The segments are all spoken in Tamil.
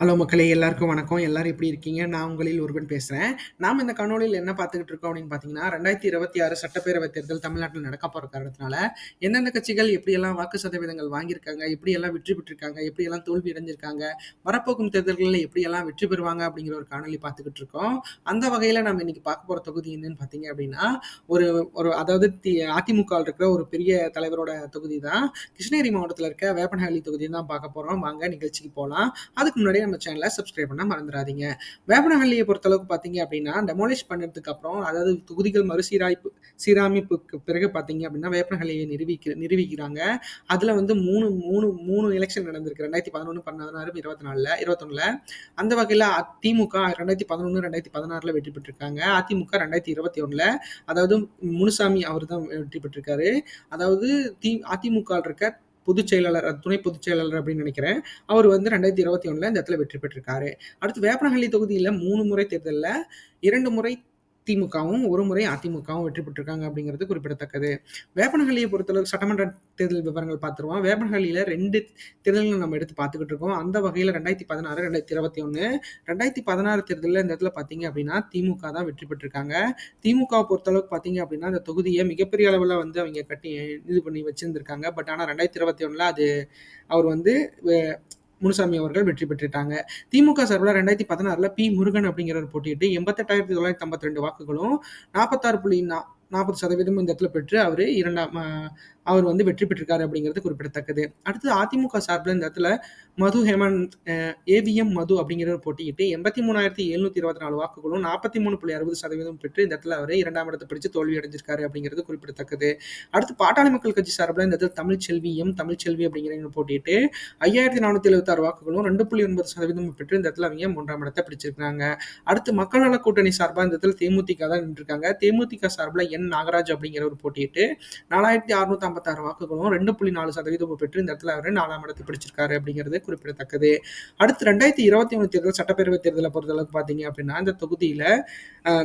ஹலோ மக்களே எல்லாருக்கும் வணக்கம். எல்லாரும் எப்படி இருக்கீங்க? நான் உங்களில் ஒருவன் பேசுகிறேன் நாம் இந்த காணொலியில் என்ன பார்த்துக்கிட்டு இருக்கோம் அப்படின்னு பார்த்தீங்கன்னா ரெண்டாயிரத்தி இருபத்தி ஆறு சட்டப்பேரவை தேர்தல் தமிழ்நாட்டில் நடக்க போகிற காரணத்தினால எந்தெந்த கட்சிகள் எப்படியெல்லாம் வாக்கு சதவீதங்கள் வாங்கியிருக்காங்க எப்படியெல்லாம் வெற்றி பெற்றிருக்காங்க எப்படியெல்லாம் தோல்வி அடைஞ்சிருக்காங்க வரப்போக்கும் தேர்தல்களில் எப்படியெல்லாம் வெற்றி பெறுவாங்க அப்படிங்கிற ஒரு காணொலி பார்த்துக்கிட்டு இருக்கோம். அந்த வகையில் நம்ம இன்னைக்கு பார்க்க போகிற தொகுதி என்னன்னு பார்த்தீங்க அப்படின்னா ஒரு ஒரு அதாவது தி அதிமுக இருக்கிற ஒரு பெரிய தலைவரோட தொகுதி தான். கிருஷ்ணகிரி மாவட்டத்தில் இருக்க வேப்பனஹள்ளி தொகுதி தான் பார்க்க போகிறோம் வாங்க நிகழ்ச்சிக்கு போகலாம் அதுக்கு முன்னாடி நம்ம சேனலை சப்ஸ்கிரைப் பண்ண மறந்துடாதீங்க வேப்பனஹள்ளியை பொறுத்தளவுக்கு பார்த்தீங்க அப்படின்னா டெமோலிஷ் பண்ணதுக்கு அப்புறம் அதாவது தொகுதிகள் மறுசீராய்ப்பு சீரமைப்புக்கு பிறகு பார்த்தீங்க அப்படின்னா வேப்பனஹள்ளியை நிரூபிக்க நிரூபிக்கிறாங்க. அதில் வந்து மூணு மூணு மூணு எலெக்ஷன் நடந்திருக்கு. ரெண்டாயிரத்தி பதினொன்று பதினாறு இருபத்தி நாலில் இருபத்தொன்னில். அந்த வகையில் திமுக ரெண்டாயிரத்தி பதினொன்று ரெண்டாயிரத்தி பதினாறில் வெற்றி பெற்றிருக்காங்க. அதிமுக ரெண்டாயிரத்தி இருபத்தி ஒன்றில் அதாவது முனுசாமி அவர் தான் வெற்றி பெற்றிருக்காரு. அதாவது தி அதிமுக இருக்க பொதுச் செயலாளர் துணை பொதுச் செயலாளர் அப்படின்னு நினைக்கிறேன். அவர் வந்து ரெண்டாயிரத்தி இருபத்தி ஒன்றில் இந்த இடத்துல வெற்றி பெற்றிருக்காரு. அடுத்து வேப்பனஹள்ளி தொகுதியில் மூணு முறை தேர்தலில் இரண்டு முறை திமுகவும் ஒரு முறை அதிமுகவும் வெற்றி பெற்றிருக்காங்க அப்படிங்கிறது குறிப்பிடத்தக்கது. வேப்பனஹள்ளியை பொறுத்தளவு சட்டமன்ற தேர்தல் விவரங்கள் பார்த்துருவோம். வேப்பனஹள்ளியில் ரெண்டு தேர்தல்கள் நம்ம எடுத்து பார்த்துக்கிட்டு இருக்கோம். அந்த வகையில் ரெண்டாயிரத்தி பதினாறு ரெண்டாயிரத்தி இருபத்தி ஒன்று ரெண்டாயிரத்தி பதினாறு தேர்தலில் இந்த இடத்துல பார்த்தீங்க அப்படின்னா திமுக தான் வெற்றி பெற்றிருக்காங்க. திமுக பொறுத்தளவுக்கு பார்த்தீங்க அப்படின்னா அந்த தொகுதியை மிகப்பெரிய அளவில் வந்து அவங்க கட்டி இது பண்ணி வச்சிருந்திருக்காங்க. பட் ஆனால் ரெண்டாயிரத்தி இருபத்தி ஒன்றில் அது அவர் வந்து முனுசாமி அவர்கள் வெற்றி பெற்றுட்டாங்க. திமுக சார்பில் ரெண்டாயிரத்தி பதினாறில் பி முருகன் அப்படிங்கிறவர் போட்டியிட்டு எண்பத்தெட்டாயிரத்தி தொள்ளாயிரத்தி ஐம்பத்தி ரெண்டு வாக்குகளும் நாற்பத்தாறு புள்ளி நா நாற்பது சதவீதம் இந்த இடத்துல பெற்று அவர் இரண்டாம் அவர் வந்து வெற்றி பெற்றிருக்காரு அப்படிங்கிறது குறிப்பிடத்தக்கது. அடுத்து அதிமுக சார்பில் இந்த இடத்துல மது ஹேமந்த் ஏவிஎம் மது அப்படிங்கிறவர் போட்டியிட்டு எண்பத்தி மூணாயிரத்தி எழுநூத்தி இருபத்தி நாலு வாக்குகளும் நாற்பத்தி மூணு புள்ளி அறுபது சதவீதம் பெற்று இந்த இடத்துல அவர் இரண்டாம் இடத்தை பிடிச்சு தோல்வி அடைஞ்சிருக்காரு அப்படிங்கிறது குறிப்பிடத்தக்கது. அடுத்து பாட்டாளி மக்கள் கட்சி சார்பில் இந்த இடத்துல தமிழ்ச்செல்வி எம் தமிழ்ச்செல்வி அப்படிங்கிறவங்க போட்டிட்டு ஐயாயிரத்தி நானூத்தி எழுபத்தாறு வாக்குகளும் ரெண்டு புள்ளி ஒன்பது சதவீதம் பெற்று இந்த இடத்துல அவங்க மூன்றாம் இடத்தை பிடிச்சிருக்காங்க அடுத்து மக்கள் நல கூட்டணி சார்பாக இந்த இடத்துல தேமுதிக தான் நின்றுருக்காங்க. தேமுதிக சார்பில் என் நாகராஜ் அப்படிங்கிறவர் போட்டியிட்டு நாலாயிரத்தி அறுநூத்தி ஐம்பத்தாறு வாக்குகளும் ரெண்டு புள்ளி நாலு சதவீதம் பெற்று இந்த இடத்துல அவர் நாலாம் இடத்தை பிடிச்சிருக்காரு அப்படிங்கிறது குறிப்பிடத்தக்கது. அடுத்து ரெண்டாயிரத்தி இருபத்தி ஒன்று தேர்தல் சட்டப்பேரவை தேர்தலை பொறுத்தளவுக்கு பார்த்தீங்க அப்படின்னா இந்த தொகுதியில்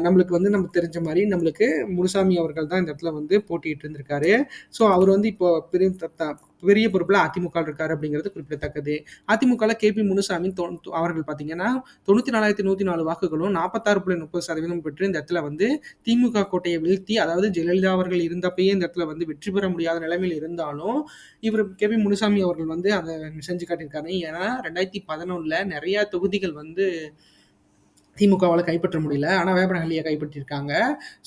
நம்மளுக்கு வந்து நம்ம தெரிஞ்ச மாதிரி நம்மளுக்கு முனுசாமி அவர்கள் தான் இந்த இடத்துல வந்து போட்டிட்டு இருந்திருக்காரு. ஸோ அவர் வந்து இப்போ பெரிய பெரிய பொறுப்பில் அதிமுக இருக்காரு அப்படிங்கிறது குறிப்பிடத்தக்கது. அதிமுகவில் கே பி முனுசாமி அவர்கள் பார்த்தீங்கன்னா தொண்ணூற்றி நாலாயிரத்தி நூற்றி நாலு வாக்குகளும் நாற்பத்தாறு புள்ளி முப்பது சதவீதம் பெற்று இந்த இடத்துல வந்து திமுக கோட்டையை வீழ்த்தி அதாவது ஜெயலலிதா அவர்கள் இருந்தப்பயே இந்த இடத்துல வந்து வெற்றி பெற முடியாத நிலைமையில் இருந்தாலும் இவர் கே பி முனுசாமி அவர்கள் வந்து அதை செஞ்சு காட்டியிருக்காரு. ஏன்னா ரெண்டாயிரத்தி பதினொன்றில் நிறையா தொகுதிகள் வந்து திமுகவால் கைப்பற்ற முடியல. ஆனால் வேப்பனஹள்ளியை கைப்பற்றியிருக்காங்க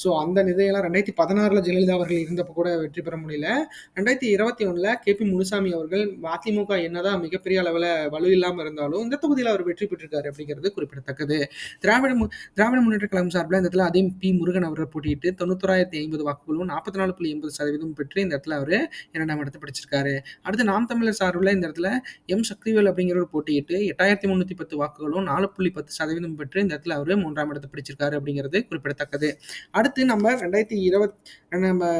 ஸோ அந்த இதையெல்லாம் ரெண்டாயிரத்தி பதினாறில் ஜெயலலிதா அவர்கள் இருந்தப்போ கூட வெற்றி பெற முடியல. ரெண்டாயிரத்தி இருபத்தி ஒன்றில் கே பி முனுசாமி அவர்கள் அதிமுக என்னதான் மிகப்பெரிய அளவில் வலு இல்லாமல் இருந்தாலும் இந்த தொகுதியில் அவர் வெற்றி பெற்றிருக்காரு அப்படிங்கிறது குறிப்பிடத்தக்கது. திராவிட மு திராவிட முன்னேற்ற கழகம் சார்பில் இந்த இடத்துல அதே பி முருகன் அவரை போட்டியிட்டு தொண்ணூத்தொராயிரத்தி ஐம்பது வாக்குகளும் நாற்பத்தி நாலு புள்ளி எண்பது சதவீதம் பெற்று இந்த இடத்துல அவர் இரண்டாம் இடத்தை பிடிச்சிருக்காரு. அடுத்து நாம் தமிழர் சார்பில் இந்த இடத்துல எம் சக்திவேல் அப்படிங்கிறவர் போட்டியிட்டு எட்டாயிரத்தி முந்நூற்றி பத்து வாக்குகளும் நாலு புள்ளி பத்து சதவீதம் பெற்று இந்த இடத்துல அவர் மூன்றாம் இடத்தை பிடிச்சிருக்காரு அப்படிங்கிறது குறிப்பிடத்தக்கது. அடுத்து நம்ம ரெண்டாயிரத்தி இருபத் நம்ம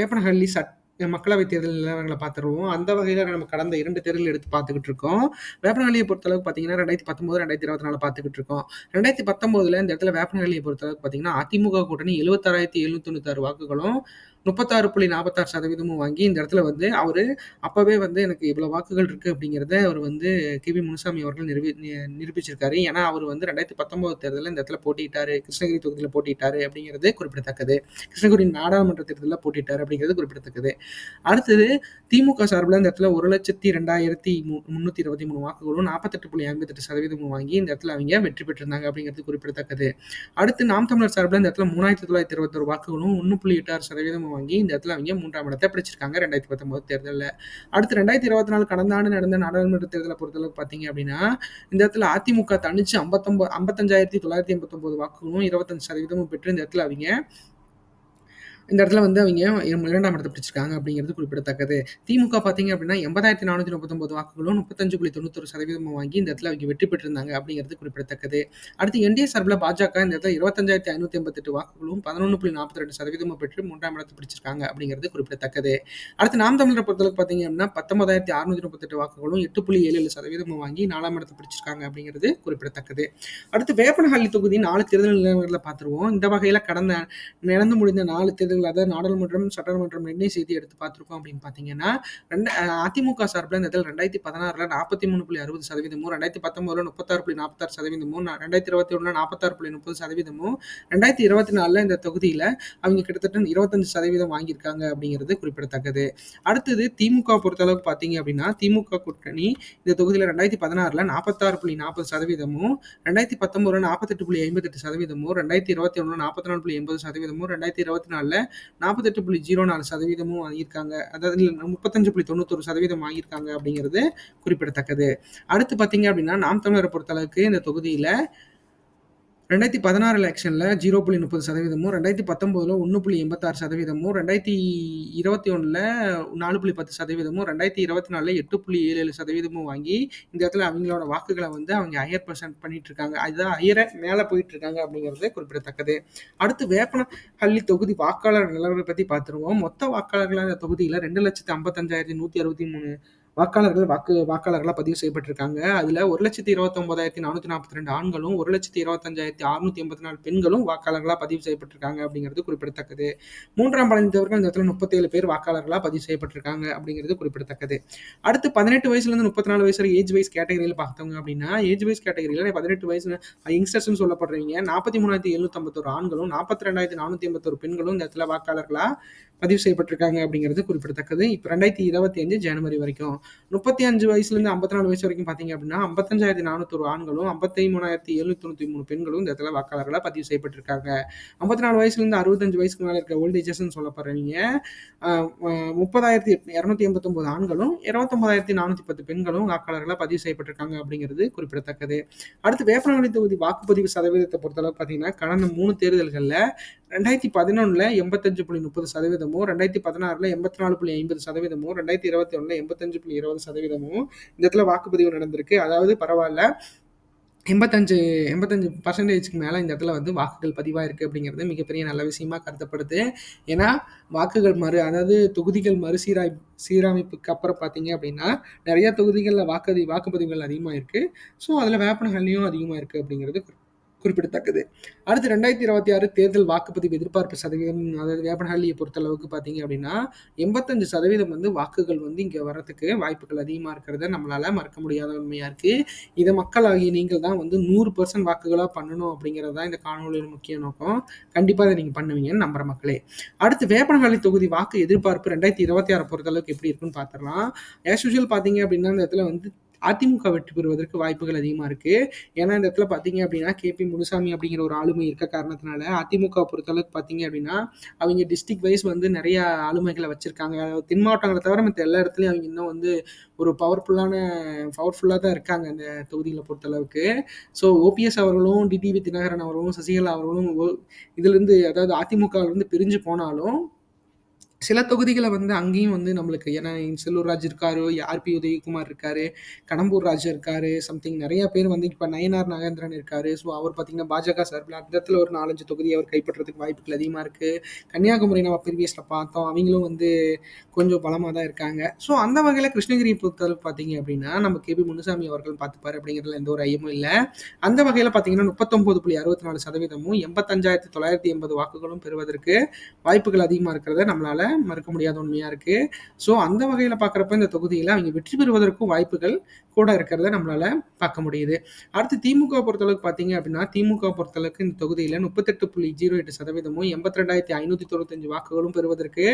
வேப்பனஹள்ளி சட் மக்களவை தேர்தல் நிலவரங்களை பார்த்துருவோம். அந்த வகையில் நம்ம கடந்த இரண்டு தேர்தல் எடுத்து பார்த்துக்கிட்டு இருக்கோம். வேப்பனஹள்ளியை பொறுத்தளவுக்கு பார்த்தீங்கன்னா ரெண்டாயிரத்தி பத்தொம்போது ரெண்டாயிரத்தி இருபத்தி நாலு பார்த்துக்கிட்டு இருக்கோம். ரெண்டாயிரத்தி பத்தொம்போதுல இந்த இடத்துல வேப்பனஹள்ளியை பொறுத்தளவுக்கு பார்த்தீங்கன்னா அதிமுக கூட்டணி எழுபத்தாறாயிரத்தி எழுநூத்தி தொண்ணூத்தாறு வாக்குகளும் முப்பத்தாறு புள்ளி நாற்பத்தாறு சதவீதமும் வாங்கி இந்த இடத்துல வந்து அவர் அப்போவே வந்து எனக்கு இவ்வளோ வாக்குகள் இருக்குது அப்படிங்கிறத அவர் வந்து கே பி முனுசாமி அவர்கள் நிரூபி நிரூபிச்சிருக்காரு. ஏன்னா அவர் வந்து ரெண்டாயிரத்தி பத்தொம்போது தேர்தலில் இந்த இடத்துல போட்டிட்டாரு கிருஷ்ணகிரி தொகுதியில் போட்டிட்டாரு அப்படிங்கிறது குறிப்பிடத்தக்கது. கிருஷ்ணகிரி நாடாளுமன்ற தேர்தலில் போட்டிட்டாரு அப்படிங்கிறது குறிப்பிடத்தக்கது. அடுத்தது திமுக சார்பில் இந்த இடத்துல ஒரு லட்சத்தி ரெண்டாயிரத்தி முந்நூற்றி இருபத்தி மூணு வாக்குகளும் நாற்பத்தெட்டு புள்ளி ஐம்பத்தெட்டு சதவீதமும் வாங்கி இந்த இடத்துல அவங்க வெற்றி பெற்றிருந்தாங்க அப்படிங்கிறது குறிப்பிடத்தக்கது. அடுத்து நாம் தமிழர் சார்பில் இந்த இடத்துல மூணாயிரத்தி தொள்ளாயிரத்தி இருபத்தொரு வாக்குகளும் ஒன்று புள்ளி எட்டாறு சதவீதம் வாங்கி இந்த இடத்துல அவங்க மூன்றாம் இடத்தை பிடிச்சிருக்காங்க. ரெண்டாயிரத்தி பத்தொன்பது தேர்தலில். அடுத்து ரெண்டாயிரத்தி இருபத்தி நாலு கடந்த ஆண்டு நடந்த நாடாளுமன்ற தேர்தலை பொறுத்தளவுக்கு பார்த்தீங்க அப்படின்னா இந்த இடத்துல அதிமுக தனிச்சு ஐம்பத்தொம்பது ஐம்பத்தஞ்சாயிரத்தி தொள்ளாயிரத்தி எண்பத்தொம்பது வாக்குகளும் இருபத்தஞ்சு சதவீதமும் பெற்று இந்த இடத்துல அவங்க இந்த இடத்துல வந்து அவங்க இரண்டாம் இடத்தை பிடிச்சிருக்காங்க அப்படிங்கிறது குறிப்பிடத்தக்கது. திமுக பார்த்தீங்க அப்படின்னா எண்பதாயிரத்தி நானூற்றி முப்பத்தொம்பது வாக்குகளும் முப்பத்தஞ்சு புள்ளி தொண்ணூத்தொரு சதவீதம் வாங்கி இந்த இடத்துல அவங்க வெற்றி பெற்றிருந்தாங்க அப்படிங்கிறது குறிப்பிடத்தக்கது. அடுத்து என்டிஏ சார்பில் பாஜக இந்த இடத்துல இருபத்தஞ்சாயிரத்தி ஐநூற்றி எண்பத்தெட்டு வாக்குகளும் பதினொன்று புள்ளி நாற்பத்தி ரெண்டு சதவீதமும் பெற்று மூன்றாம் இடத்தை பிடிச்சிருக்காங்க அப்படிங்கிறது குறிப்பிடத்தக்கது. அடுத்து நாம் தமிழரை பொறுத்தளவுக்கு பார்த்தீங்க அப்படின்னா பத்தொன்பதாயிரத்தி அறுநூற்றி முப்பத்தெட்டு வாக்குகளும் எட்டு புள்ளி ஏழு ஏழு சதவீதமும் வாங்கி நாலாம் இடத்தை பிடிச்சிருக்காங்க அப்படிங்கிறது குறிப்பிடத்தக்கது. அடுத்து வேப்பனஹள்ளி தொகுதி நாலு தேர்தல் நிலவரங்களை பார்த்துருவோம். இந்த வகையில் கடந்த நடந்து முடிந்த நாலு தேர்தல் தேர்தல் அதாவது நாடாளுமன்றம் சட்டமன்றம் ரெண்டையும் செய்தி எடுத்து பார்த்துருக்கோம் அப்படின்னு பார்த்தீங்கன்னா ரெண்டு அதிமுக சார்பில் இந்த இதில் ரெண்டாயிரத்தி பதினாறுல நாற்பத்தி மூணு புள்ளி அறுபது சதவீதமும் ரெண்டாயிரத்தி பத்தொன்பதுல முப்பத்தாறு புள்ளி நாற்பத்தாறு சதவீதமும் ரெண்டாயிரத்தி இருபத்தி ஒன்றில் நாற்பத்தாறு புள்ளி முப்பது சதவீதமும் ரெண்டாயிரத்தி இருபத்தி நாலில் இந்த தொகுதியில் அவங்க கிட்டத்தட்ட இருபத்தஞ்சு சதவீதம் வாங்கியிருக்காங்க அப்படிங்கிறது குறிப்பிடத்தக்கது. அடுத்தது திமுக பொறுத்தளவுக்கு பார்த்தீங்க அப்படின்னா திமுக கூட்டணி இந்த தொகுதியில் ரெண்டாயிரத்தி பதினாறில் நாற்பத்தாறு புள்ளி நாற்பது சதவீதமும் ரெண்டாயிரத்தி பத்தொன்பதுல நாற்பத்தெட்டு புள்ளி ஐம்பத்தெட்டு சதவீதமும் ரெண்டாயிரத்தி இருபத்தி ஒன்று நாற்பத்தி நாலு புள்ளி எண்பது சதவீதமும் ரெண்டாயிரத்தி இருபத்தி நாலுல நாற்பத்தெட்டு புள்ளி ஜீரோ நாலு சதவீதமும் வாங்கியிருக்காங்க. அதாவது முப்பத்தஞ்சு புள்ளி தொண்ணூத்தொரு சதவீதம் வாங்கியிருக்காங்க அப்படிங்கிறது குறிப்பிடத்தக்கது. அடுத்து பார்த்தீங்க அப்படின்னா நாம் தமிழரை பொறுத்தளவுக்கு இந்த தொகுதியில் ரெண்டாயிரத்தி பதினாறு எலெக்ஷனில் ஜீரோ புள்ளி முப்பது சதவீதமும் ரெண்டாயிரத்தி பத்தொம்போதில் ஒன்று புள்ளி எண்பத்தாறு சதவீதமும் ரெண்டாயிரத்தி இருபத்தி ஒன்றில் நாலு புள்ளி பத்து சதவீதமும் ரெண்டாயிரத்தி இருபத்தி நாலில் எட்டு புள்ளி ஏழு ஏழு சதவீதமும் வாங்கி இந்த இடத்துல அவங்களோட வாக்குகளை வந்து அவங்க ஹையர் பர்சன்ட் பண்ணிட்டு இருக்காங்க அதுதான் ஹையரை மேலே போயிட்டு இருக்காங்க அப்படிங்கிறது குறிப்பிடத்தக்கது. அடுத்து வேப்பனஹள்ளி தொகுதி வாக்காளர் நிலவரை பற்றி பார்த்துருவோம். மொத்த வாக்காளர்கள் அந்த தொகுதியில் ரெண்டு லட்சத்தி ஐம்பத்தஞ்சாயிரத்தி நூற்றி அறுபத்தி மூணு வாக்காளர்கள் வாக்கு வாக்காளர்களாக பதிவு செய்யப்பட்டிருக்காங்க. அதில் ஒரு லட்சத்தி இருபத்தொம்போதாயிரத்தி நானூற்றி நாற்பத்தி ரெண்டு ஆண்களும் ஒரு லட்சத்தி இருபத்தஞ்சாயிரத்தி அறுநூத்தி எண்பத்தி நாலு பெண்களும் வாக்காளர்களாக பதிவு செய்யப்பட்டிருக்காங்க அப்படிங்கிறது குறிப்பிடத்தக்கது. மூன்றாம் பழனித்தவர்கள் இந்த இடத்துல முப்பத்தேழு பேர் வாக்காளர்களாக பதிவு செய்யப்பட்டிருக்காங்க அப்படிங்கிறது குறிப்பிடத்தக்கது. அடுத்து பதினெட்டு வயசுலேருந்து முப்பத்தி நாலு வயசு ஏஜ் வைஸ் கேட்டகரியில் பார்த்தவங்க அப்படின்னா ஏஜ் வைஸ் கேட்டகரியில் பதினெட்டு வயசு யங்ஸ்டர்ஸ்னு சொல்லப்படுறீங்க. நாற்பத்தி மூணாயிரத்தி எழுநூத்தம்பத்தோரு ஆண்களும் நாற்பத்தி ரெண்டாயிரத்தி நானூற்றி எண்பத்தோரு பெண்களும் இந்த இடத்துல வாக்காளர்களாக பதிவு செய்யப்பட்டிருக்காங்க அப்படிங்கிறது குறிப்பிடத்தக்கது. இப்போ ரெண்டாயிரத்தி இருபத்தி அஞ்சு ஜனவரி வரைக்கும். முப்பத்தி அஞ்சு வயசுலேருந்து ஐம்பத்தி நாலு வயசு வரைக்கும் பார்த்தீங்க அப்படின்னா ஐம்பத்தஞ்சாயிரத்தி நானூற்றொரு ஆண்களும் ஐம்பத்தி மூணாயிரத்தி எழுநூத்தி தொண்ணூற்றி மூணு பெண்களும் இந்த இடத்துல வாக்காளர்களாக பதிவு செய்யப்பட்டிருக்காங்க. ஐம்பத்தி நாலு வயசுலேருந்து அறுபத்தஞ்சு வயசுக்கு மேலே இருக்க ஓல்டேஜஸ்ன்னு சொல்லப்படுறவங்க முப்பதாயிரத்தி இரநூத்தி எண்பத்தொம்போது ஆண்களும் இருபத்தொம்பதாயிரத்தி நானூற்றி பத்து பெண்களும் வாக்காளர்களாக பதிவு செய்யப்பட்டிருக்காங்க அப்படிங்கிறது குறிப்பிடத்தக்கது. அடுத்து வேப்பனவழி தொகுதி வாக்குப்பதிவு சதவீதத்தை பொறுத்தளவு பார்த்தீங்கன்னா கடந்த மூணு தேர்தல்களில் ரெண்டாயிரத்தி பதினொன்றில் எண்பத்தஞ்சு புள்ளி முப்பது சதவீதமும் ரெண்டாயிரத்தி பதினாறில் எண்பத்தி நாலு புள்ளி ஐம்பது சதவீதமும் ரெண்டாயிரத்தி இருபத்தி ஒன்றில் எண்பத்தஞ்சு புள்ளி இருபது சதவீதமும் இந்த இடத்துல வாக்குப்பதிவு நடந்திருக்கு. அதாவது பரவாயில்ல. எண்பத்தஞ்சு எண்பத்தஞ்சு பர்சன்டேஜ்க்கு மேலே இந்த இடத்துல வந்து வாக்குகள் பதிவாயிருக்கு அப்படிங்கிறது மிகப்பெரிய நல்ல விஷயமா கருதப்படுது. ஏன்னா வாக்குகள் மறு அதாவது தொகுதிகள் மறுசீராய் சீரமைப்புக்கு அப்புறம் பார்த்தீங்க அப்படின்னா நிறைய தொகுதிகளில் வாக்குதி வாக்குப்பதிவுகள் அதிகமாக இருக்குது ஸோ அதில் வேப்பனஹள்ளியும் அதிகமாக இருக்குது அப்படிங்கிறது குறிப்பிடத்தக்கது. அடுத்து ரெண்டாயிரத்தி இருபத்தி ஆறு தேர்தல் வாக்குப்பதிவு எதிர்பார்ப்பு சதவீதம் அதாவது வேப்பனஹள்ளியை பொறுத்தளவுக்கு பார்த்தீங்க அப்படின்னா எண்பத்தஞ்சு சதவீதம் வந்து வாக்குகள் வந்து இங்கே வரத்துக்கு வாய்ப்புகள் அதிகமாக இருக்கிறத நம்மளால் மறக்க முடியாத உண்மையாக இருக்குது இதை மக்களாகி நீங்கள் தான் வந்து நூறு பர்சன்ட் வாக்குகளாக பண்ணணும் அப்படிங்கிறது தான் இந்த காணொலியின் முக்கிய நோக்கம். கண்டிப்பாக அதை நீங்கள் பண்ணுவீங்கன்னு நம்புற மக்களே. அடுத்து வேப்பனஹள்ளி தொகுதி வாக்கு எதிர்பார்ப்பு ரெண்டாயிரத்தி இருபத்தி ஆறு பொறுத்தளவுக்கு எப்படி இருக்குன்னு பார்த்துடலாம். ஆஸ் யூஷுவல் பார்த்தீங்க அப்படின்னா இந்த இடத்துல வந்து அதிமுக வெற்றி பெறுவதற்கு வாய்ப்புகள் அதிகமாக இருக்குது ஏன்னா இந்த இடத்துல பார்த்தீங்க அப்படின்னா கேபி முனுசாமி அப்படிங்கிற ஒரு ஆளுமை இருக்க காரணத்தினால அதிமுக பொறுத்தளவுக்கு பார்த்தீங்க அப்படின்னா அவங்க டிஸ்ட்ரிக் வைஸ் வந்து நிறைய ஆளுமைகளை வச்சுருக்காங்க. தென் மாவட்டங்களை தவிர மற்ற எல்லா இடத்துலையும் அவங்க இன்னும் வந்து ஒரு பவர்ஃபுல்லான பவர்ஃபுல்லாக தான் இருக்காங்க அந்த தொகுதியில் பொறுத்தளவுக்கு ஸோ ஓபிஎஸ் அவர்களும் டிடிவி தினகரன் அவர்களும் சசிகலா அவர்களும் இதுலேருந்து அதாவது அதிமுகவிலேருந்து பிரிஞ்சு போனாலும் சில தொகுதிகளை வந்து அங்கேயும் வந்து நம்மளுக்கு ஏன்னா செல்லூர் ராஜ் இருக்காரு ஆர்பி உதயகுமார் இருக்காரு கடம்பூர் ராஜ் இருக்காரு சம்திங் நிறைய பேர் வந்து இப்போ நயனார் நாகேந்திரன் இருக்காரு. ஸோ அவர் பார்த்தீங்கன்னா பாஜக சார்பில் அந்த இடத்துல ஒரு நாலஞ்சு தொகுதி அவர் கைப்பற்றதுக்கு வாய்ப்புகள் அதிகமாக இருக்குது கன்னியாகுமரி நம்ம ப்ரீவியஸில் பார்த்தோம். அவங்களும் வந்து கொஞ்சம் பலமாக தான் இருக்காங்க. ஸோ அந்த வகையில் கிருஷ்ணகிரி பொறுத்தளவு பார்த்தீங்க அப்படின்னா நம்ம கேபி முனுசாமி அவர்கள் பார்த்துப்பாரு அப்படிங்கிறதுல எந்த ஒரு ஐயமும் இல்லை. அந்த வகையில் பார்த்தீங்கன்னா முப்பத்தொம்பது புள்ளி அறுபத்தி நாலு சதவீதமும் எண்பத்தஞ்சாயிரத்தி தொள்ளாயிரத்தி எண்பது வாக்குகளும் பெறுவதற்கு வாய்ப்புகள் அதிகமாக இருக்கிறத நம்மளால மறுக்க முடியாத உண்மையாக இருக்கு. ஸோ அந்த வகையில் பார்க்குறப்ப இந்த தொகுதியில் அவங்க வெற்றி பெறுவதற்கும் வாய்ப்புகள் கூட இருக்கிறத நம்மளால பார்க்க முடியுது. அடுத்து திமுக பொறுத்தளவுக்கு பார்த்தீங்க அப்படின்னா திமுக பொறுத்தளவுக்கு இந்த தொகுதியில் முப்பத்தெட்டு புள்ளி ஜீரோ எட்டு சதவீதமும் எண்பத்தி ரெண்டாயிரத்தி ஐநூற்றி தொண்ணூத்தஞ்சு வாக்குகளும் பெறுவதற்கு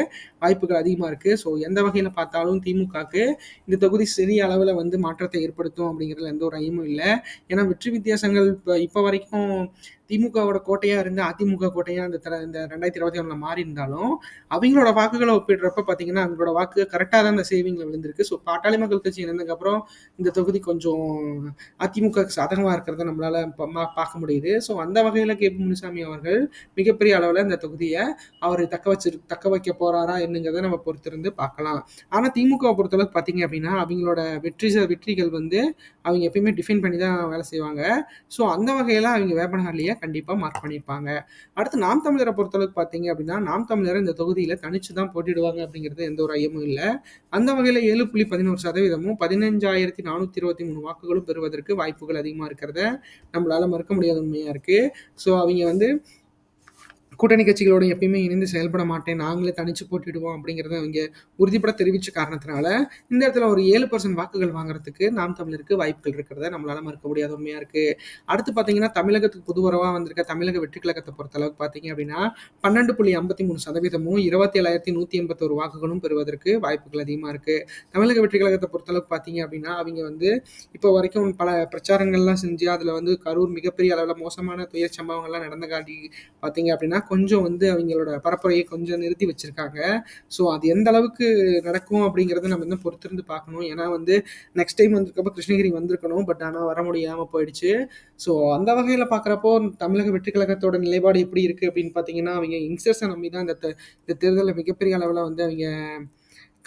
வாய்ப்புகள் அதிகமாக இருக்குது ஸோ எந்த வகையில் பார்த்தாலும் திமுகக்கு இந்த தொகுதி சிறிய அளவில் வந்து மாற்றத்தை ஏற்படுத்தும் அப்படிங்கிறதுல எந்த ஒரு ஐயமும் இல்லை. ஏன்னா வெற்றி வித்தியாசங்கள் இப்போ இப்போ வரைக்கும் திமுகவோட கோட்டையாக இருந்து அதிமுக கோட்டையாக இந்த இந்த ரெண்டாயிரத்தி இருபத்தி ஒன்றில் மாறி இருந்தாலும் அவங்களோட வாக்குகளை ஒப்பிடுறப்ப பார்த்தீங்கன்னா அவங்களோட வாக்கு கரெக்டாக தான் அந்த சேவிங்கில் விழுந்திருக்கு. ஸோ பாட்டாளி மக்கள் கட்சி இணைந்ததுக்கப்புறம் இந்த தொகுதி கொஞ்சம் அதிமுக சாதகமா இருக்கிறத நம்மளால மா- பார்க்க முடியுது. ஸோ அந்த வகையில் கே. பி. முனுசாமி அவர்கள் மிகப்பெரிய அளவில் இந்த தொகுதியை அவர் தக்க வச்சு தக்க வைக்க போறாரா என்னங்கிறத நம்ம பொறுத்திருந்து பார்க்கலாம். ஆனால் திமுக பொறுத்தளவுக்கு பார்த்தீங்க அப்படின்னா அவங்களோட வெற்றி ச- வெற்றிகள் வந்து அவங்க எப்பயுமே டிஃபைன் பண்ணி தான் வேலை செய்வாங்க. ஸோ அந்த வகையில் அவங்க வேப்பனஹள்ளியை கண்டிப்பாக மார்க் பண்ணியிருப்பாங்க அடுத்து நாம் தமிழரை பொறுத்தளவுக்கு பார்த்தீங்க அப்படின்னா நாம் தமிழரை இந்த தொகுதியில் தனிச்சு தான் போட்டிடுவாங்க அப்படிங்கிறது எந்த ஒரு ஐயமும் இல்லை. அந்த வகையில் ஏழு புள்ளி பதினோரு சதவீதமும் பதினஞ்சாயிரத்தி நானூற்றி இருபத்தி மூணு வாக்குகளும் பெறுவதற்கு வாய்ப்புகள் அதிகமாக இருக்கிறத நம்மளால் மறுக்க முடியாத உண்மையாக இருக்குது ஸோ அவங்க வந்து கூட்டணி கட்சிகளோட எப்பயுமே இணைந்து செயல்பட மாட்டேன். நாங்களே தனிச்சு போட்டிடுவோம் அப்படிங்கிறத அவங்க உறுதிப்பட தெரிவித்த காரணத்தினால இந்த இடத்துல ஒரு ஏழு பர்சன்ட் வாக்குகள் வாங்குறதுக்கு நாம் தமிழருக்கு வாய்ப்புகள் இருக்கிறத நம்மளால மறுக்க முடியாத. உண்மையாக இருக்குது அடுத்து பார்த்தீங்கன்னா தமிழகத்துக்கு புதுவரவாக வந்திருக்க தமிழக வெற்றி கழகத்தை பொறுத்த அளவுக்கு பார்த்தீங்க அப்படின்னா பன்னெண்டு புள்ளி ஐம்பத்தி மூணு சதவீதமும் இருபத்தி ஏழாயிரத்தி நூற்றி எண்பத்தோரு வாக்குகளும் பெறுவதற்கு வாய்ப்புகள் அதிகமாக இருக்குது தமிழக வெற்றி கழகத்தை பொறுத்தளவுக்கு பார்த்தீங்க அப்படின்னா அவங்க வந்து இப்போ வரைக்கும் பல பிரச்சாரங்கள்லாம் செஞ்சு அதில் வந்து கரூர் மிகப்பெரிய அளவில் மோசமான துயர் சம்பவங்கள்லாம் நடந்த காட்டி பார்த்தீங்க அப்படின்னா கொஞ்சம் வந்து அவங்களோட பரப்புரையை கொஞ்சம் நிறுத்தி வச்சிருக்காங்க. ஸோ அது எந்த அளவுக்கு நடக்கும் அப்படிங்கிறத நம்ம இன்னும் பொறுத்திருந்து பார்க்கணும். ஏன்னா வந்து நெக்ஸ்ட் டைம் வந்திருக்கப்போ கிருஷ்ணகிரி வந்திருக்கணும். பட் ஆனால் வர முடியாமல் போயிடுச்சு. ஸோ அந்த வகையில் பார்க்குறப்போ தமிழக வெற்றி கழகத்தோட நிலைப்பாடு எப்படி இருக்குது அப்படின்னு பார்த்தீங்கன்னா அவங்க யங்ஸ்டர்ஸை நம்பி தான் இந்த தேர்தலில் மிகப்பெரிய அளவில் வந்து அவங்க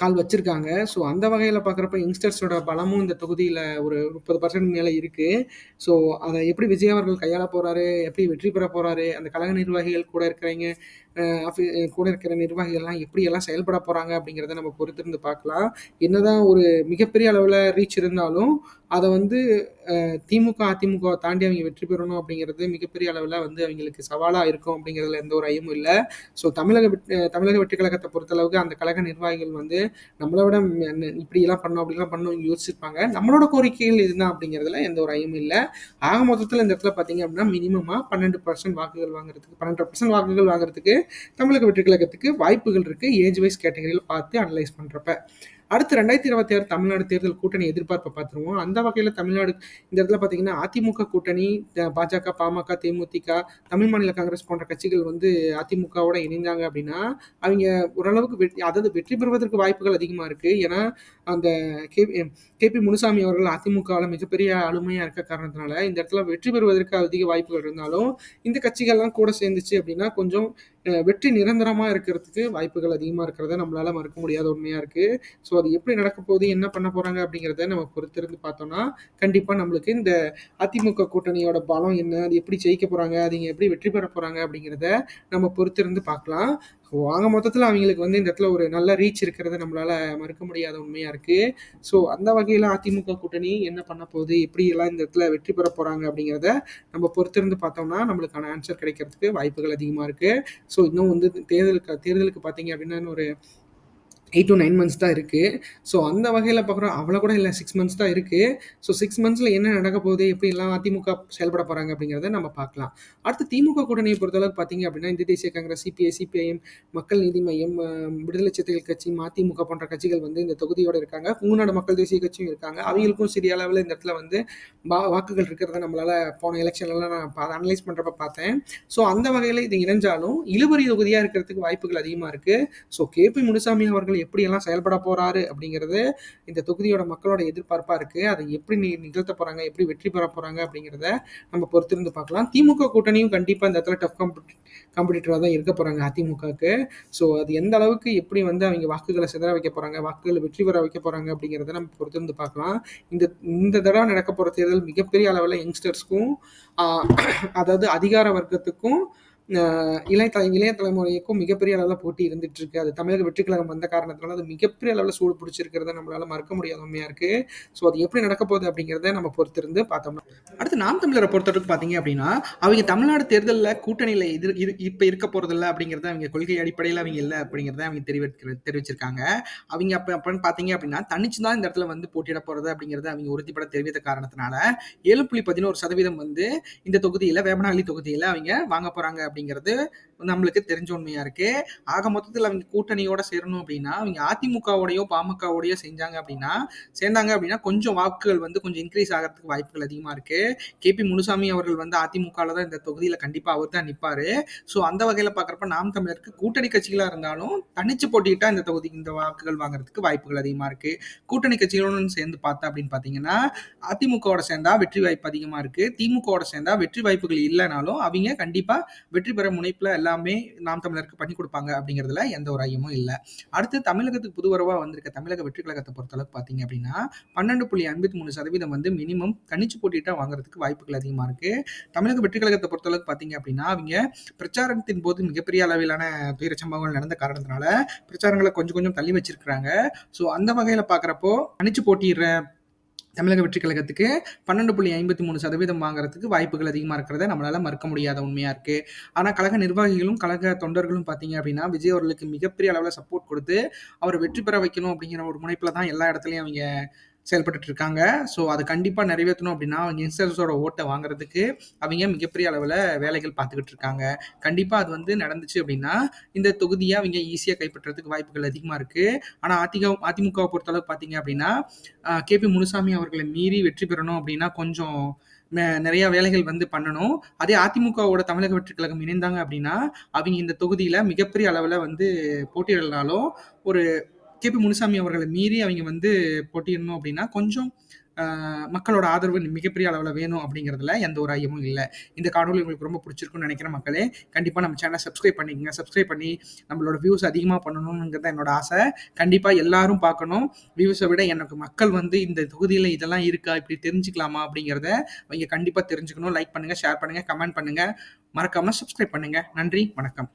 கால் வச்சிருக்காங்க. ஸோ அந்த வகையில் பார்க்குறப்ப யங்ஸ்டர்ஸோட பலமும் இந்த தொகுதியில் ஒரு முப்பது பர்சன்ட் மேலே இருக்குது ஸோ அதை எப்படி விஜய் அவர்கள் கையாள போகிறாரு எப்படி வெற்றி பெற போகிறாரு அந்த கழக நிர்வாகிகள் கூட இருக்கிறவங்க கூட இருக்கிற நிர்வாகிகள்லாம் எப்படி எல்லாம் செயல்பட போகிறாங்க அப்படிங்கிறத நம்ம பொறுத்திருந்து பார்க்கலாம். என்னதான் ஒரு மிகப்பெரிய அளவில் ரீச் இருந்தாலும் அதை வந்து திமுக அதிமுக தாண்டி அவங்க வெற்றி பெறணும் அப்படிங்கிறது மிகப்பெரிய அளவில் வந்து அவங்களுக்கு சவாலாக இருக்கும் அப்படிங்கிறதுல எந்த ஒரு ஐயமும் இல்லை. ஸோ தமிழக வெட் தமிழக வெற்றி கழகத்தை பொறுத்தளவுக்கு அந்த கழக நிர்வாகிகள் வந்து நம்மளை விட என்ன- இப்படியெல்லாம் பண்ணணும் அப்படிலாம் பண்ணணும் யோசிச்சிருப்பாங்க. நம்மளோட கோரிக்கைகள் இதுதான் அப்படிங்கிறதுல எந்த ஒரு ஐயமும் இல்லை. ஆக மொத்தத்தில் இந்த இடத்துல பார்த்தீங்க அப்படின்னா மினிமமாக பன்னெண்டு பர்சன்ட் வாக்குகள் வாங்குறதுக்கு பன்னெண்டு பர்சன்ட் வாக்குகள் வாங்குறதுக்கு தமிழக வெற்றி கழகத்துக்கு வாய்ப்புகள் இருக்குது ஏஜ் வைஸ் கேட்டகரியில் பார்த்து அனலைஸ் பண்ணுறப்ப அடுத்து ரெண்டாயிரத்தி இருபத்தி ஆறு தமிழ்நாடு தேர்தல் கூட்டணி எதிர்பார்ப்பை பார்த்துருவோம். அந்த வகையில் தமிழ்நாடு இந்த இடத்துல பார்த்தீங்கன்னா அதிமுக கூட்டணி பாஜக பாமக தேமுதிக தமிழ் மாநில காங்கிரஸ் போன்ற கட்சிகள் வந்து அதிமுகவோட இணைந்தாங்க அப்படின்னா அவங்க ஓரளவுக்கு வெற்றி அதாவது வெற்றி பெறுவதற்கு வாய்ப்புகள் அதிகமாக இருக்குது ஏன்னா அந்த கே கேபி முனுசாமி அவர்கள் அதிமுகவில் மிகப்பெரிய ஆளுமையாக இருக்க காரணத்தினால இந்த இடத்துல வெற்றி பெறுவதற்கு அதிக வாய்ப்புகள் இருந்தாலும் இந்த கட்சிகள்லாம் கூட சேர்ந்துச்சு அப்படின்னா கொஞ்சம் வெற்றி நிரந்தரமாக இருக்கிறதுக்கு வாய்ப்புகள் அதிகமாக இருக்கிறத நம்மளால மறுக்க முடியாத உண்மையாக இருக்குது ஸோ அது எப்படி நடக்க போகுது என்ன பண்ண போகிறாங்க அப்படிங்கிறத நம்ம பொறுத்திருந்து பார்த்தோம்னா கண்டிப்பாக நம்மளுக்கு இந்த அதிமுக கூட்டணியோட பலம் என்ன அது எப்படி ஜெயிக்க போகிறாங்க அதுங்க எப்படி வெற்றி பெற போகிறாங்க அப்படிங்கிறத நம்ம பொறுத்திருந்து பார்க்கலாம். ஸோ ஆக மொத்தத்தில் அவங்களுக்கு வந்து இந்த இடத்துல ஒரு நல்ல ரீச் இருக்கிறத நம்மளால் மறுக்க முடியாத உண்மையாக இருக்குது ஸோ அந்த வகையில் அதிமுக கூட்டணி என்ன பண்ண போகுது? எப்படி எல்லாம் இந்த இடத்துல வெற்றி பெற போகிறாங்க அப்படிங்கிறத நம்ம பொறுத்திருந்து பார்த்தோம்னா நம்மளுக்கான ஆன்சர் கிடைக்கிறதுக்கு வாய்ப்புகள் அதிகமாக இருக்குது ஸோ இன்னும் வந்து தேர்தலுக்கு தேர்தலுக்கு பார்த்தீங்க அப்படின்னா ஒரு எயிட் டு நைன் மந்த்ஸ் தான் இருக்குது ஸோ அந்த வகையில் பார்க்குறோம் அவ்வளோ கூட இல்லை சிக்ஸ் மந்த்ஸ் தான் இருக்குது ஸோ சிக்ஸ் மந்த்ஸில் என்ன நடக்க போகுது எப்படிலாம் அதிமுக செயல்பட போகிறாங்க அப்படிங்கிறத நம்ம பார்க்கலாம். அடுத்து திமுக கூட்டணியை பொறுத்தளவுக்கு பார்த்தீங்க அப்படின்னா இந்திய தேசிய காங்கிரஸ் சிபிஐ சிபிஐஎம் மக்கள் நீதி மையம் விடுதலை சிறுத்தைகள் கட்சி மதிமுக போன்ற கட்சிகள் வந்து இந்த தொகுதியோடு இருக்காங்க. குங்குநாடு மக்கள் தேசிய கட்சியும் இருக்காங்க. அவங்களுக்கும் சிறிய அளவில் இந்த இடத்துல வந்து வா வாக்குகள் இருக்கிறத நம்மளால் போன எலெக்ஷன்லாம் நான் அனலைஸ் பண்ணுறப்ப பார்த்தேன். ஸோ அந்த வகையில் இது இணைஞ்சாலும் இழுபறி தொகுதியாக இருக்கிறதுக்கு வாய்ப்புகள் அதிகமாக இருக்குது ஸோ கேபி முனுசாமி அவர்கள் எப்படியெல்லாம் செயல்பட போறாரு அப்படிங்கிறது இந்த தொகுதியோட மக்களோட எதிர்பார்ப்பா இருக்கு. அதை எப்படி நி- நிகழ்த்த போறாங்க எப்படி வெற்றி பெற போறாங்க அப்படிங்கிறத நம்ம பொறுத்திருந்து பார்க்கலாம். திமுக கூட்டணியும் கண்டிப்பா இந்த இடத்துல டஃப் காம்படி காம்படிட்டராக தான் இருக்க போறாங்க அதிமுகவுக்கு ஸோ அது எந்த அளவுக்கு எப்படி வந்து அவங்க வாக்குகளை சிதற வைக்க போறாங்க வாக்குகளை வெற்றி பெற வைக்க போறாங்க அப்படிங்கிறத நம்ம பொறுத்திருந்து பார்க்கலாம். இந்த இந்த தடவை நடக்க போற தேர்தல் மிகப்பெரிய அளவில் யங்ஸ்டர்ஸ்க்கும் அதாவது அதிகார வர்க்கத்துக்கும் இளைய தலை இளைய தலைமுறைக்கும் மிகப்பெரிய அளவில் போட்டி இருந்துட்டு இருக்கு அது தமிழக வெற்றி கழகம் வந்த காரணத்தினால அது மிகப்பெரிய அளவில் சூடு பிடிச்சிருக்கிறத நம்மளால மறக்க முடியாத உண்மையா இருக்கு. ஸோ அது எப்படி நடக்க போகுது அப்படிங்கிறத நம்ம பொறுத்திருந்து பார்த்தோம்னா அடுத்து நாம் தமிழரை பொறுத்தவரைக்கும் பார்த்தீங்க அப்படின்னா அவங்க தமிழ்நாடு தேர்தலில் கூட்டணியில் எதிர் இரு இப்போ இருக்க போறதில்ல அப்படிங்கிறத அவங்க கொள்கை அடிப்படையில் அவங்க இல்லை அப்படிங்கிறத அவங்க தெரிவிக்கிற தெரிவிச்சிருக்காங்க. அவங்க அப்போ அப்படின்னு பார்த்தீங்க அப்படின்னா தனிச்சு தான் இந்த இடத்துல வந்து போட்டியிட போறது அப்படிங்கிறத அவங்க உறுதிப்பட தெரிவித்த காரணத்தினால ஏழு புள்ளி பதினோரு சதவீதம் வந்து இந்த தொகுதியில் வேமனாளி தொகுதியில் அவங்க வாங்க போறாங்க அப்படிங்கிறது நம்மளுக்கு தெரிஞ்ச உண்மையா இருக்கு. ஆக மொத்தத்தில் அவங்க கூட்டணியோட சேரணும் அப்படின்னா அவங்க அதிமுகவோடையோ பாமகவோடையோ செஞ்சாங்க அப்படின்னா சேர்ந்தாங்க அப்படின்னா கொஞ்சம் வாக்குகள் வந்து கொஞ்சம் இன்க்ரீஸ் ஆகிறதுக்கு வாய்ப்புகள் அதிகமாக இருக்கு. கே பி முனுசாமி அவர்கள் வந்து அதிமுகவில் தான் இந்த தொகுதியில் கண்டிப்பாக அவர் தான் நிற்பாரு ஸோ அந்த வகையில் பார்க்குறப்ப நாம் தமிழருக்கு கூட்டணி கட்சிகளாக இருந்தாலும் தனிச்சு போட்டிக்கிட்டா இந்த தொகுதி இந்த வாக்குகள் வாங்குறதுக்கு வாய்ப்புகள் அதிகமாக இருக்கு. கூட்டணி கட்சிகளுடன் சேர்ந்து பார்த்தா அப்படின்னு பார்த்தீங்கன்னா அதிமுகவோட சேர்ந்தா வெற்றி வாய்ப்பு அதிகமாக இருக்கு. திமுகவோட சேர்ந்தா வெற்றி வாய்ப்புகள் இல்லைனாலும் அவங்க கண்டிப்பாக வெற்றி பெற முனைப்பில் எல்லாமே நாம் தமிழருக்கு பண்ணி கொடுப்பாங்க அப்படிங்கிறதுல எந்த ஒரு ஐயமும் இல்லை. அடுத்து தமிழகத்துக்கு புதுவரவாக வந்திருக்க தமிழக வெற்றி கழகத்தை பொறுத்தளவுக்கு பார்த்தீங்க அப்படின்னா பன்னெண்டு புள்ளி ஐம்பத்தி மூணு சதவீதம் வந்து மினிமம் தனிச்சு போட்டிட்டா வாங்குறதுக்கு வாய்ப்புகள் அதிகமாக இருக்கு. தமிழக வெற்றி கழகத்தை பொறுத்தளவுக்கு பார்த்தீங்க அப்படின்னா அவங்க பிரச்சாரத்தின் போது மிகப்பெரிய அளவிலான துயர சம்பவங்கள் நடந்த காரணத்தினால பிரச்சாரங்களை கொஞ்சம் கொஞ்சம் தள்ளி வச்சிருக்கிறாங்க. ஸோ அந்த வகையில் பார்க்குறப்போ தனிச்சு போட்டிடுற தமிழக வெற்றி கழகத்துக்கு பன்னெண்டு புள்ளி ஐம்பத்தி மூணு சதவீதம் வாங்குறதுக்கு வாய்ப்புகள் அதிகமாக இருக்கிறத நம்மளால மறுக்க முடியாத உண்மையாக இருக்குது ஆனால் கழக நிர்வாகிகளும் கழக தொண்டர்களும் பார்த்தீங்க அப்படின்னா விஜய் அவர்களுக்கு மிகப்பெரிய அளவில் சப்போர்ட் கொடுத்து அவரை வெற்றி பெற வைக்கணும் அப்படிங்கிற ஒரு முனைப்பில் தான் எல்லா இடத்துலையும் அவங்க செயல்பட்டு இருக்காங்க ஸோ அது கண்டிப்பாக நிறைவேற்றணும் அப்படின்னா அவங்க யங்ஸ்டர்ஸோட ஓட்டை வாங்குறதுக்கு அவங்க மிகப்பெரிய அளவில் வேலைகள் பார்த்துக்கிட்டு இருக்காங்க கண்டிப்பாக அது வந்து நடந்துச்சு அப்படின்னா இந்த தொகுதியை அவங்க ஈஸியாக கைப்பற்றுறதுக்கு வாய்ப்புகள் அதிகமாக இருக்குது ஆனால் அதிக அதிமுகவை பொறுத்தளவு பார்த்தீங்க அப்படின்னா கேபி முனுசாமி அவர்களை மீறி வெற்றி பெறணும் அப்படின்னா கொஞ்சம் நிறைய வேலைகள் வந்து பண்ணணும். அதே அதிமுகவோட தமிழக வெற்றி கழகம் இணைந்தாங்க அப்படின்னா அவங்க இந்த தொகுதியில் மிகப்பெரிய அளவில் வந்து போட்டியிடலனாலும் ஒரு கே பி முனுசாமி அவர்களை மீறி அவங்க வந்து போட்டியிடணும் அப்படின்னா கொஞ்சம் மக்களோட ஆதரவு மிகப்பெரிய அளவில் வேணும் அப்படிங்கிறதுல எந்த ஒரு ஐயமும் இல்லை. இந்த காணொலி உங்களுக்கு ரொம்ப பிடிச்சிருக்குன்னு நினைக்கிற மக்களே. கண்டிப்பாக நம்ம சேனலை சப்ஸ்கிரைப் பண்ணிக்கங்க. சப்ஸ்கிரைப் பண்ணி நம்மளோட வியூஸ் அதிகமாக பண்ணணுங்கிறது என்னோட ஆசை. கண்டிப்பாக எல்லாரும் பார்க்கணும். வியூஸை விட எனக்கு மக்கள் வந்து இந்த தொகுதியில் இதெல்லாம் இருக்கா இப்படி தெரிஞ்சுக்கலாமா அப்படிங்கிறத அவங்க கண்டிப்பாக தெரிஞ்சுக்கணும். லைக் பண்ணுங்கள் ஷேர் பண்ணுங்கள் கமெண்ட் பண்ணுங்கள் மறக்காமல் சப்ஸ்கிரைப் பண்ணுங்கள் நன்றி வணக்கம்.